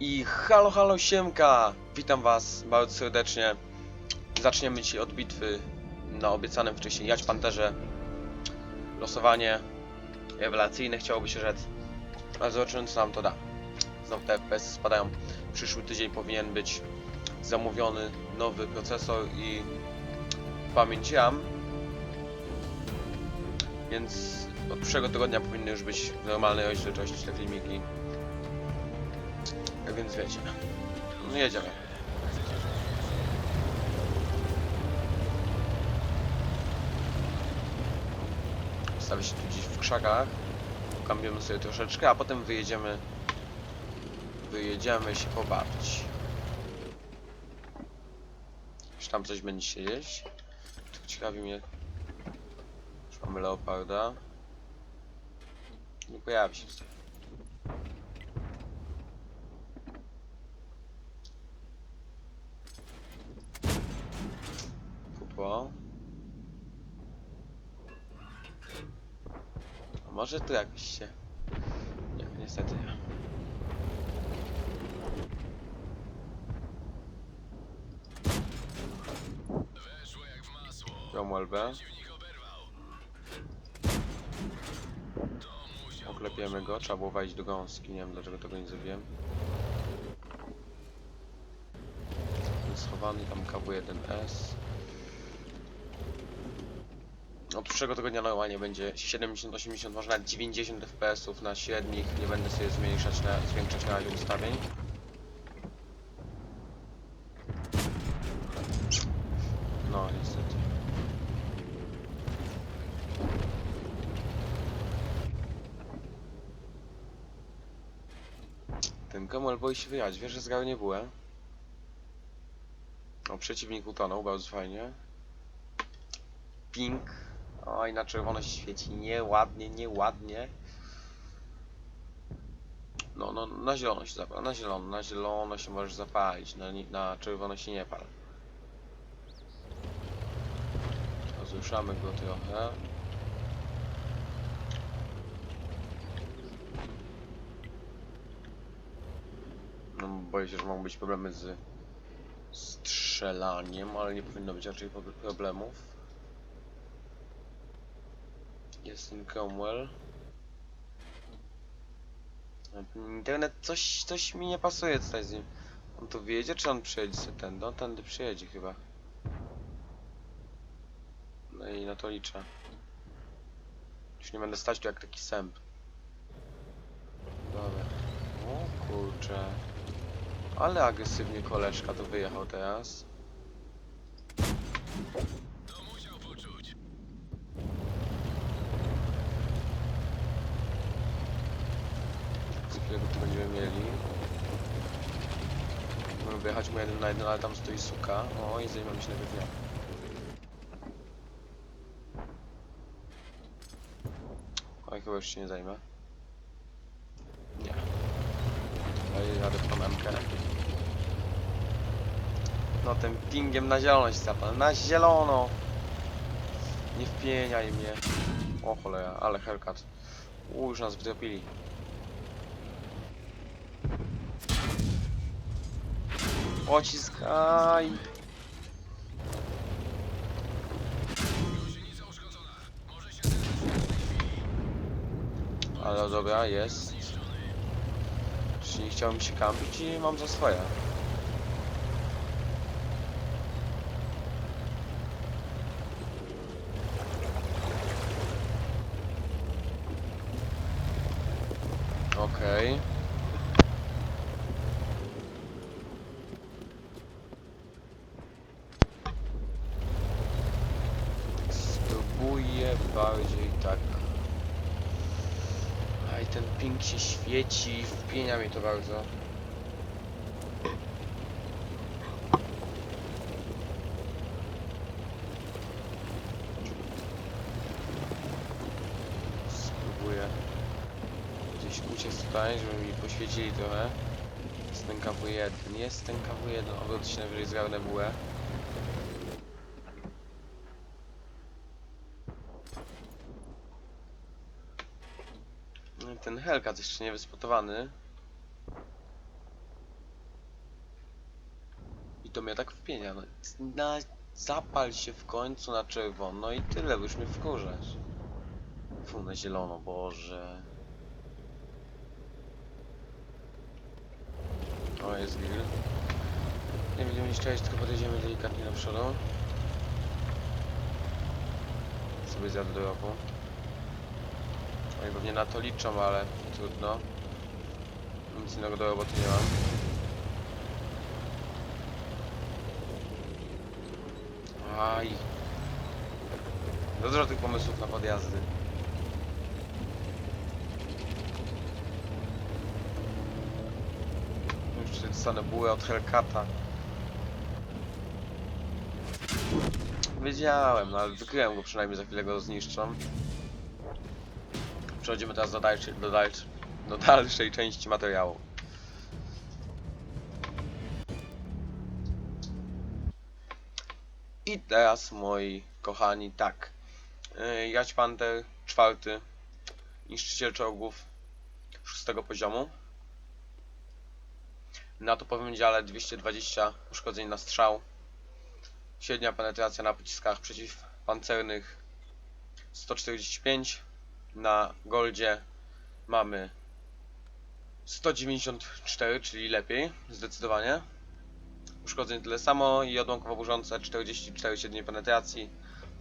I halo, halo, siemka! Witam was bardzo serdecznie. Zaczniemy dzisiaj od bitwy na obiecanym wcześniej Jać Panterze. Losowanie rewelacyjne chciałoby się rzec. Ale zobaczymy co nam to da. Znowu te FPS spadają. Przyszły tydzień powinien być zamówiony nowy procesor i pamięć RAM. Więc od przyszłego tygodnia powinny już być w normalnej rozdzielczości te filmiki. Tak więc wiecie. No jedziemy. Stawię się tu gdzieś w krzakach. Kambiemy sobie troszeczkę, a potem wyjedziemy. Wyjedziemy się pobawić. Czy tam coś będzie? Tylko ciekawi mnie. Już mamy leoparda. Nie pojawi się tutaj. Pupo. A może tu jakoś się... Nie, niestety nie. Cromwell B. Oklepiemy go, trzeba było wejść do gąski, nie wiem dlaczego tego nie zrobiłem. Schowany tam KW1S. Od przyszłego tygodnia normalnie będzie 70-80, może nawet 90 fps na średnich. Nie będę sobie zmniejszać na, zwiększać na razie ustawień. No niestety. Kemal boi się wyjechać, wiesz, że zgrał nie byłem. O, przeciwnik utonął, bardzo fajnie. Pink. Oj, na czerwono się świeci. Nieładnie, nieładnie. No, no, na zielono się zapala. Na zielono, na zielono się możesz zapalić. Na, na czerwono się nie pal. Rozruszamy go trochę. No, boję się, że mogą być problemy z strzelaniem, ale nie powinno być raczej prob- problemów. Jest ten Cromwell. Internet, coś, coś mi nie pasuje tutaj z nim. On tu wyjedzie, czy on przyjedzie sobie tędy? On tędy przyjedzie chyba. No i na to liczę. Już nie będę stać tu jak taki sęp. Dobra. O kurczę. Ale agresywnie koleżka to wyjechał teraz. Z którego tu będziemy mieli. Możemy wyjechać mu jeden na jeden, ale tam stoi suka. O, i zajmiemy się najpierw nią. Oj, chyba już się nie zajmę. Nie. Daję radę po memkę. No tym pingiem na zielono się zapal. Na zielono! Nie wpieniaj mnie. O cholera, ale Hellcat. U, już nas wydropili. Pociskaj! Ale dobra, jest. Czyli chciałem się kampić i mam za swoje. Okej. Spróbuję bardziej tak. Się świeci, wpienia mnie to bardzo. Spróbuję gdzieś uciec tutaj, żeby mi poświecili trochę. Jest ten KW1, jest ten KW1, obrót się najwyżej zgarnę bułę. Hellcat jeszcze nie wyspotowany. I to mnie tak wpienia. No, na, zapal się w końcu na czerwono i tyle, już mnie wkurzasz. Fu, na zielono, Boże. O, jest grill. Nie będziemy niszczyć, tylko podejdziemy delikatnie do przodu. Sobie zjadę do roku. Pewnie na to liczą, ale trudno. Nic innego do roboty nie mam. Aj. Dużo tych pomysłów na podjazdy. Już dostanę bułę od Hellcata. Wiedziałem, no ale wykryłem go przynajmniej za chwilę go zniszczą. Przechodzimy teraz do dalszej, do dalszej, do dalszej części materiału. I teraz moi kochani, tak. Yy, Jać Panther, czwarty, niszczyciel czołgów szóstego poziomu. Na topowym dziale 220 uszkodzeń na strzał. Średnia penetracja na pociskach przeciwpancernych 145. Na goldzie mamy 194, czyli lepiej, zdecydowanie. Uszkodzeń tyle samo i odłamkowo burzące 44 średniej penetracji.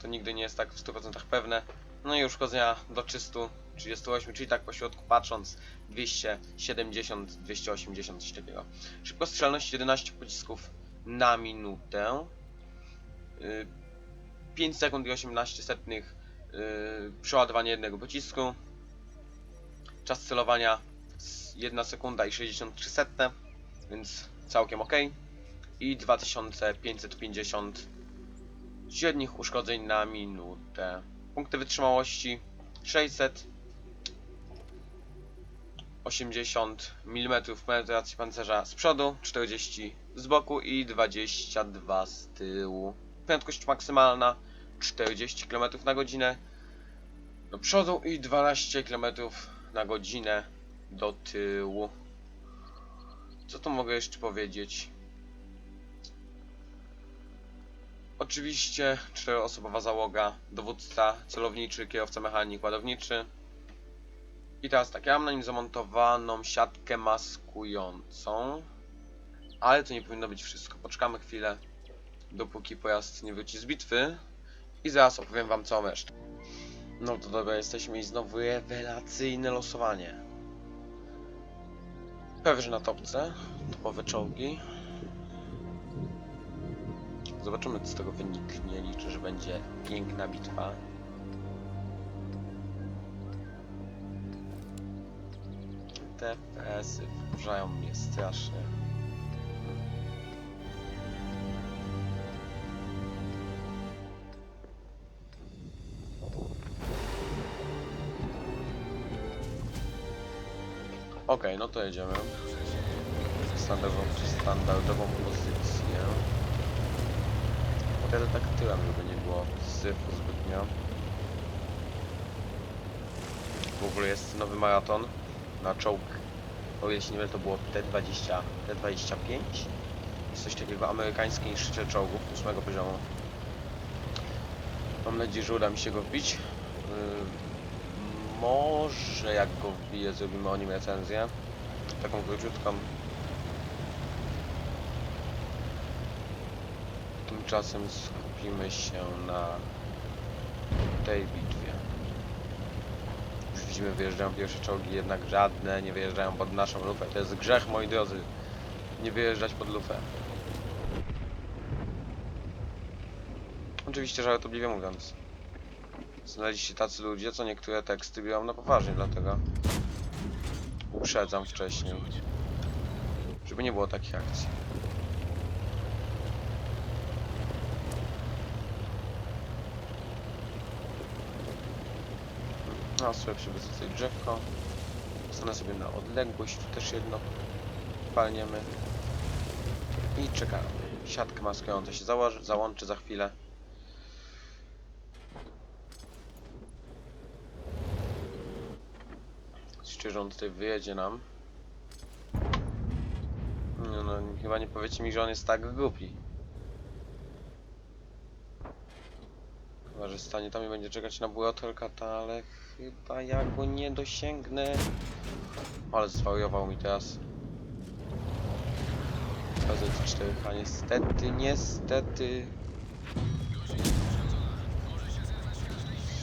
To nigdy nie jest tak w 100% pewne. No i uszkodzenia do 338, czyli tak po środku patrząc 270, 280 coś takiego. Szybkostrzelność 11 pocisków na minutę. Yy, 5 sekund i 18 setnych przeładowanie jednego pocisku. Czas celowania 1 sekunda i 63 setne, więc całkiem ok. I 2550 średnich uszkodzeń na minutę. Punkty wytrzymałości 600 80 mm penetracji pancerza z przodu, 40 z boku i 22 z tyłu. Prędkość maksymalna 40 km na godzinę do przodu i 12 km na godzinę do tyłu. Co tu mogę jeszcze powiedzieć? Oczywiście czteroosobowa załoga, dowódca, celowniczy, kierowca mechanik, ładowniczy. I teraz tak, ja mam na nim zamontowaną siatkę maskującą. Ale to nie powinno być wszystko. Poczekamy chwilę, dopóki pojazd nie wróci z bitwy. I zaraz opowiem wam całą resztę. No to dobra, jesteśmy i znowu rewelacyjne losowanie. Pewnie na topce, topowe czołgi. Zobaczymy co z tego wyniknie, liczę, że będzie piękna bitwa. Te PS-y wkurzają mnie strasznie. Okej, no to jedziemy. Standardową, standardową pozycję. Pokażę tak tyłem, żeby nie było syfu zbytnio. W ogóle jest nowy maraton na czołg. O ile się nie mylę, to było T20, T25. Jest coś takiego amerykański niszczyciel czołgów 8 poziomu. Mam nadzieję, że uda mi się go wbić. Yy, może jak go wbiję, zrobimy o nim recenzję. Taką króciutką. Tymczasem skupimy się na tej bitwie. Już widzimy, wyjeżdżają pierwsze czołgi, jednak żadne nie wyjeżdżają pod naszą lufę. To jest grzech, moi drodzy. Nie wyjeżdżać pod lufę. Oczywiście żartobliwie mówiąc. Znaleźli się tacy ludzie, co niektóre teksty biorą na poważnie, dlatego uprzedzam wcześniej. Żeby nie było takich akcji. No, sobie przywycę drzewko. Stanę sobie na odległość, tu też jedno palniemy. I czekamy. Siatkę maskująca się załączy za chwilę. Że on tutaj wyjedzie nam. Nie no, chyba nie powiecie mi, że on jest tak głupi. Chyba, że stanie tam i będzie czekać na Buotelkata, ale chyba ja go nie dosięgnę. Ale zwariował mi teraz. PZ4H niestety, niestety.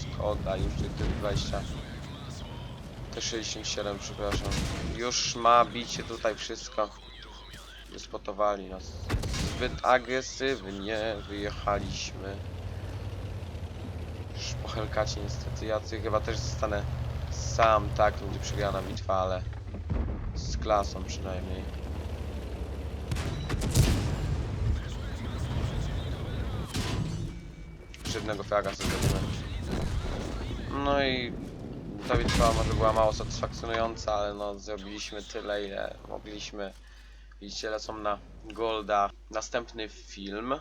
Szkoda, już tych 20. Te 67, przepraszam. Już ma bicie tutaj wszystko. Wyspotowali nas. Zbyt agresywnie wyjechaliśmy. Już po Hellcacie niestety Jacy chyba też zostanę sam, tak, będzie przegrana bitwa, ale z klasą przynajmniej. Szybnego fraga sobie zrobimy. No i ta bitwa może była mało satysfakcjonująca, ale no zrobiliśmy tyle ile mogliśmy. Widzicie, lecą na Golda. Następny film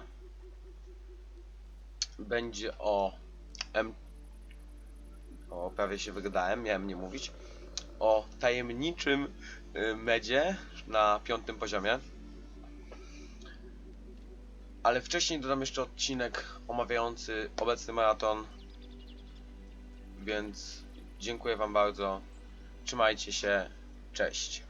będzie o M... O, prawie się wygadałem, miałem nie mówić. O tajemniczym y, medzie na piątym poziomie. Ale wcześniej dodam jeszcze odcinek omawiający obecny maraton. Więc dziękuję Wam bardzo. Trzymajcie się. Cześć.